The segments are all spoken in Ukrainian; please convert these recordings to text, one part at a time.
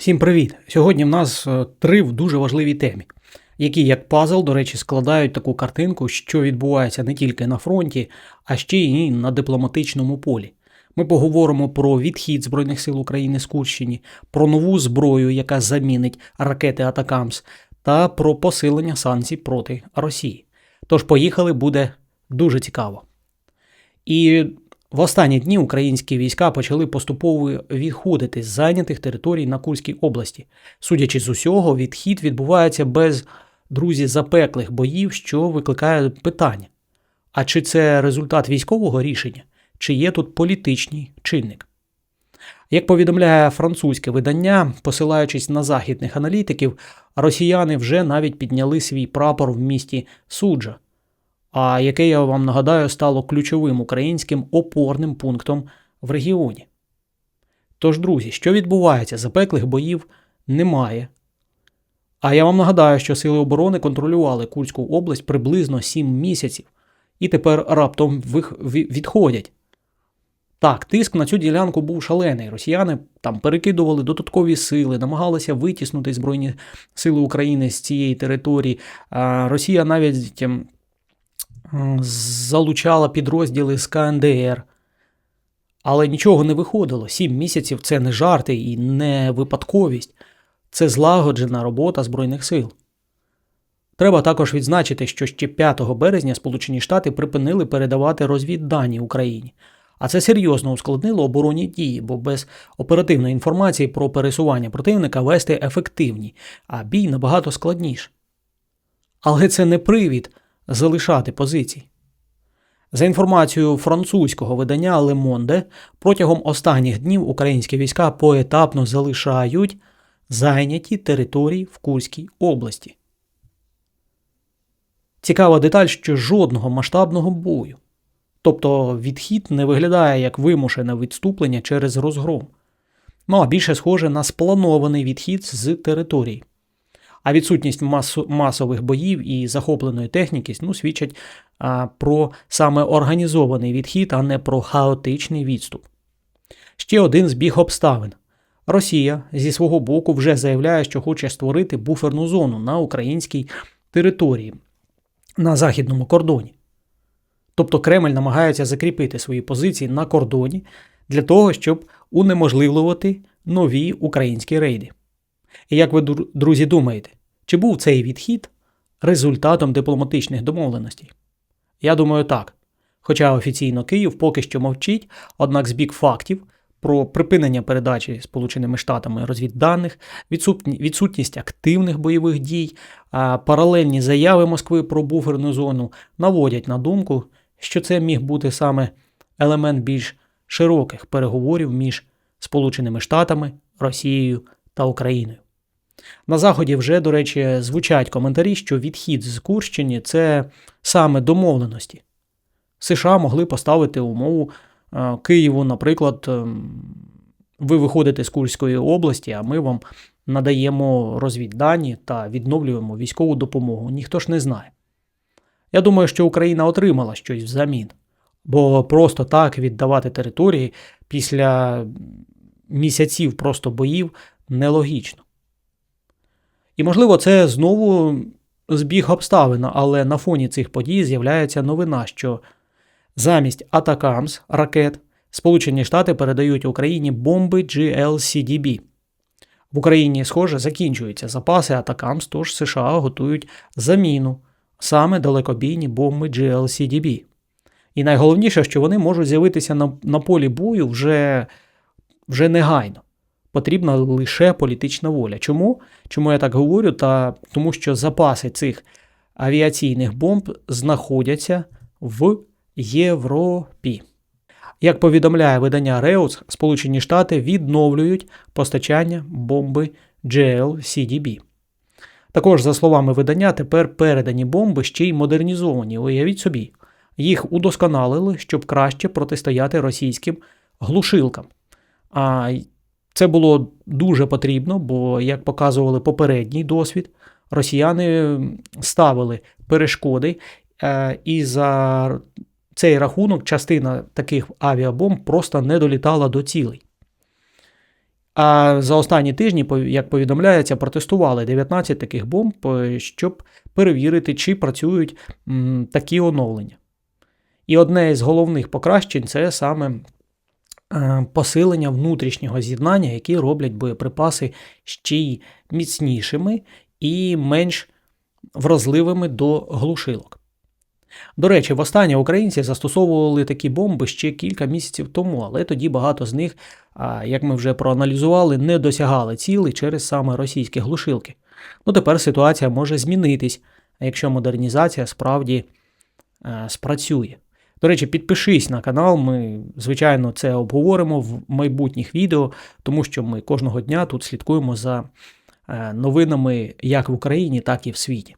Всім привіт! Сьогодні в нас е, три в дуже важливій темі, які, як пазл, до речі, складають таку картинку, що відбувається не тільки на фронті, а ще й на дипломатичному полі. Ми поговоримо про відхід Збройних сил України з Курщині, про нову зброю, яка замінить ракети Атакамс, та про посилення санкцій проти Росії. Тож, поїхали, буде дуже цікаво. І в останні дні українські війська почали поступово відходити з зайнятих територій на Курській області. Судячи з усього, відхід відбувається без друзі запеклих боїв, що викликає питання: а чи це результат військового рішення, чи є тут політичний чинник? Як повідомляє французьке видання, посилаючись на західних аналітиків, росіяни вже навіть підняли свій прапор в місті Суджа а яке я вам нагадаю стало ключовим українським опорним пунктом в регіоні. Тож, друзі, що відбувається, запеклих боїв немає. А я вам нагадаю, що Сили оборони контролювали Курську область приблизно 7 місяців і тепер раптом відходять. Так, тиск на цю ділянку був шалений. Росіяни там перекидували додаткові сили, намагалися витіснути Збройні сили України з цієї території. Росія навіть залучала підрозділи з КНДР. Але нічого не виходило. Сім місяців це не жарти і не випадковість, це злагоджена робота Збройних сил. Треба також відзначити, що ще 5 березня Сполучені Штати припинили передавати розвіддані Україні, а це серйозно ускладнило оборонні дії, бо без оперативної інформації про пересування противника вести ефективні, а бій набагато складніше. Але це не привід залишати позиції. За інформацією французького видання Le Monde, протягом останніх днів українські війська поетапно залишають зайняті території в Курській області. Цікава деталь, що жодного масштабного бою. Тобто відхід не виглядає як вимушене відступлення через розгром, ну а більше схоже на спланований відхід з території. А відсутність масу, масових боїв і захопленої техніки ну, свідчать а, про саме організований відхід, а не про хаотичний відступ. Ще один збіг обставин. Росія зі свого боку вже заявляє, що хоче створити буферну зону на українській території на західному кордоні. Тобто Кремль намагається закріпити свої позиції на кордоні для того, щоб унеможливлювати нові українські рейди. І як ви, друзі, думаєте, чи був цей відхід результатом дипломатичних домовленостей? Я думаю, так. Хоча офіційно Київ поки що мовчить, однак з бік фактів про припинення передачі Сполученими Штатами розвідданих, відсутність активних бойових дій, паралельні заяви Москви про буферну зону наводять на думку, що це міг бути саме елемент більш широких переговорів між Сполученими Штатами, Росією та Україною. На Заході вже, до речі, звучать коментарі, що відхід з Курщини це саме домовленості. США могли поставити умову е, Києву, наприклад, ем, ви виходите з Курської області, а ми вам надаємо розвіддані та відновлюємо військову допомогу. Ніхто ж не знає. Я думаю, що Україна отримала щось взамін, бо просто так віддавати території після місяців просто боїв нелогічно. І, можливо, це знову збіг обставин, але на фоні цих подій з'являється новина, що замість Атакамс ракет Сполучені Штати передають Україні бомби GLCDB. В Україні, схоже, закінчуються запаси Атакамс, тож США готують заміну саме далекобійні бомби GLCDB. І найголовніше, що вони можуть з'явитися на на полі бою вже, вже негайно потрібна лише політична воля. Чому? Чому я так говорю? Та Тому що запаси цих авіаційних бомб знаходяться в Європі. Як повідомляє видання Reuters, Сполучені Штати відновлюють постачання бомби GLCDB. Також, за словами видання, тепер передані бомби ще й модернізовані. Уявіть собі, їх удосконалили, щоб краще протистояти російським глушилкам. А це було дуже потрібно, бо, як показували попередній досвід, росіяни ставили перешкоди, е, і за цей рахунок частина таких авіабомб просто не долітала до цілей. А за останні тижні, як повідомляється, протестували 19 таких бомб, е, щоб перевірити, чи працюють такі оновлення. І одне із головних покращень це саме посилення внутрішнього з'єднання, які роблять боєприпаси ще й міцнішими і менш вразливими до глушилок. До речі, востаннє українці застосовували такі бомби ще кілька місяців тому, але тоді багато з них, як ми вже проаналізували, не досягали цілей через саме російські глушилки. Ну тепер ситуація може змінитись, якщо модернізація справді е, спрацює. До речі, підпишись на канал, ми, звичайно, це обговоримо в майбутніх відео, тому що ми кожного дня тут слідкуємо за е, новинами як в Україні, так і в світі.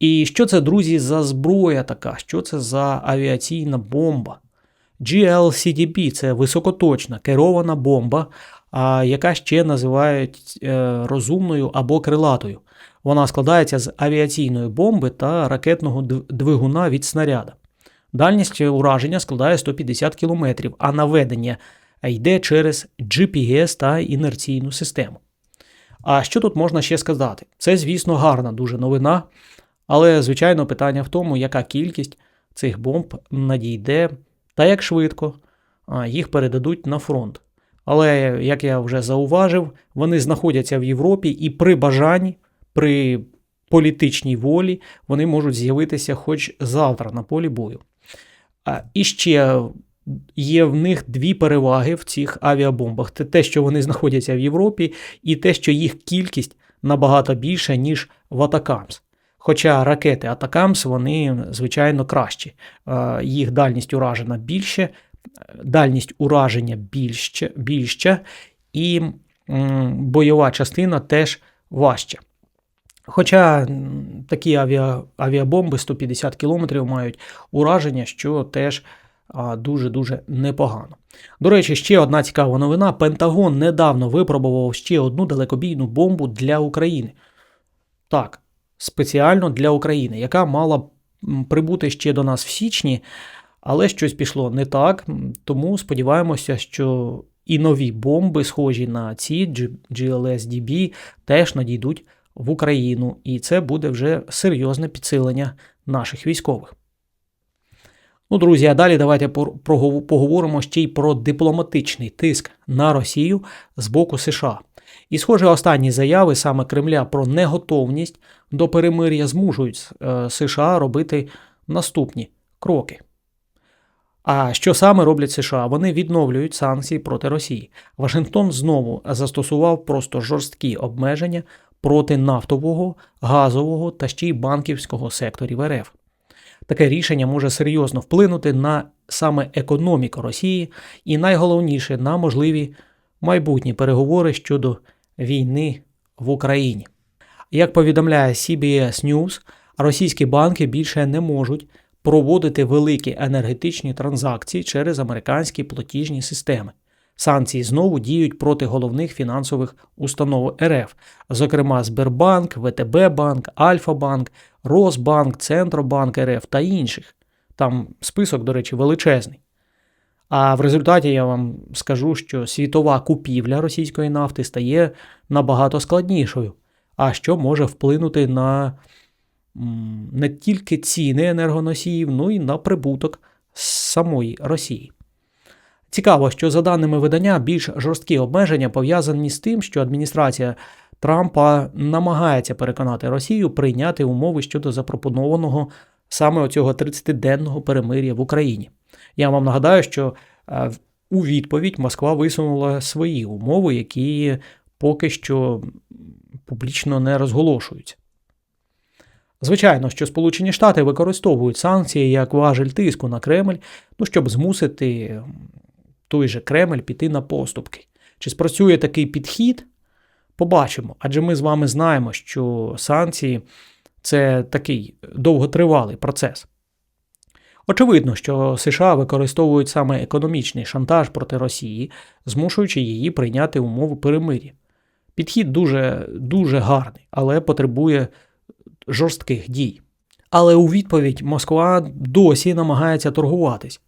І що це, друзі, за зброя така? Що це за авіаційна бомба? GLCDB це високоточна керована бомба, яка ще називають е, розумною або крилатою. Вона складається з авіаційної бомби та ракетного двигуна від снаряда. Дальність ураження складає 150 км, а наведення йде через GPS та інерційну систему. А що тут можна ще сказати? Це, звісно, гарна дуже новина, але, звичайно, питання в тому, яка кількість цих бомб надійде та як швидко їх передадуть на фронт. Але, як я вже зауважив, вони знаходяться в Європі і при бажанні, при політичній волі вони можуть з'явитися хоч завтра на полі бою. І ще є в них дві переваги в цих авіабомбах: це те, що вони знаходяться в Європі, і те, що їх кількість набагато більша, ніж в Атакамс. Хоча ракети Атакамс, вони, звичайно, кращі. Їх дальність уражена більше, дальність ураження більше, більша, і бойова частина теж важча. Хоча такі авіа, авіабомби 150 км мають ураження, що теж дуже-дуже непогано. До речі, ще одна цікава новина: Пентагон недавно випробував ще одну далекобійну бомбу для України. Так, спеціально для України, яка мала прибути ще до нас в січні, але щось пішло не так. Тому сподіваємося, що і нові бомби, схожі на ці GLSDB, теж надійдуть в Україну, і це буде вже серйозне підсилення наших військових. Ну, друзі, а далі давайте поговоримо ще й про дипломатичний тиск на Росію з боку США. І, схоже, останні заяви саме Кремля про неготовність до перемир'я змушують е, США робити наступні кроки. А що саме роблять США? Вони відновлюють санкції проти Росії. Вашингтон знову застосував просто жорсткі обмеження проти нафтового, газового та ще й банківського секторів РФ. Таке рішення може серйозно вплинути на саме економіку Росії і найголовніше на можливі майбутні переговори щодо війни в Україні. Як повідомляє CBS News, російські банки більше не можуть проводити великі енергетичні транзакції через американські платіжні системи. Санкції знову діють проти головних фінансових установ РФ, зокрема Сбербанк, ВТБ Банк, Альфа-Банк, Росбанк, Центробанк РФ та інших. Там список, до речі, величезний. А в результаті я вам скажу, що світова купівля російської нафти стає набагато складнішою, а що може вплинути на не тільки ціни енергоносіїв, ну і на прибуток самої Росії. Цікаво, що за даними видання, більш жорсткі обмеження пов'язані з тим, що адміністрація Трампа намагається переконати Росію прийняти умови щодо запропонованого саме оцього 30-денного перемир'я в Україні. Я вам нагадаю, що е, у відповідь Москва висунула свої умови, які поки що публічно не розголошуються. Звичайно, що Сполучені Штати використовують санкції як важель тиску на Кремль, ну, щоб змусити той же Кремль піти на поступки. Чи спрацює такий підхід? Побачимо. Адже ми з вами знаємо, що санкції це такий довготривалий процес. Очевидно, що США використовують саме економічний шантаж проти Росії, змушуючи її прийняти умови перемир'я. Підхід дуже, дуже гарний, але потребує жорстких дій. Але у відповідь Москва досі намагається торгуватись.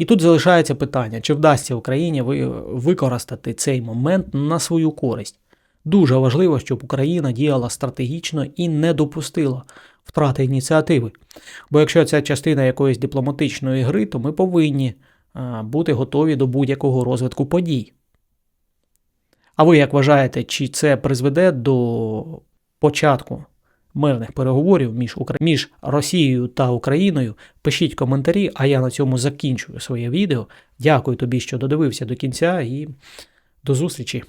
І тут залишається питання, чи вдасться Україні використати цей момент на свою користь. Дуже важливо, щоб Україна діяла стратегічно і не допустила втрати ініціативи. Бо якщо це частина якоїсь дипломатичної гри, то ми повинні бути готові до будь-якого розвитку подій. А ви як вважаєте, чи це призведе до початку мирних переговорів між, Укра... між Росією та Україною? Пишіть коментарі, а я на цьому закінчую своє відео. Дякую тобі, що додивився до кінця, і до зустрічі!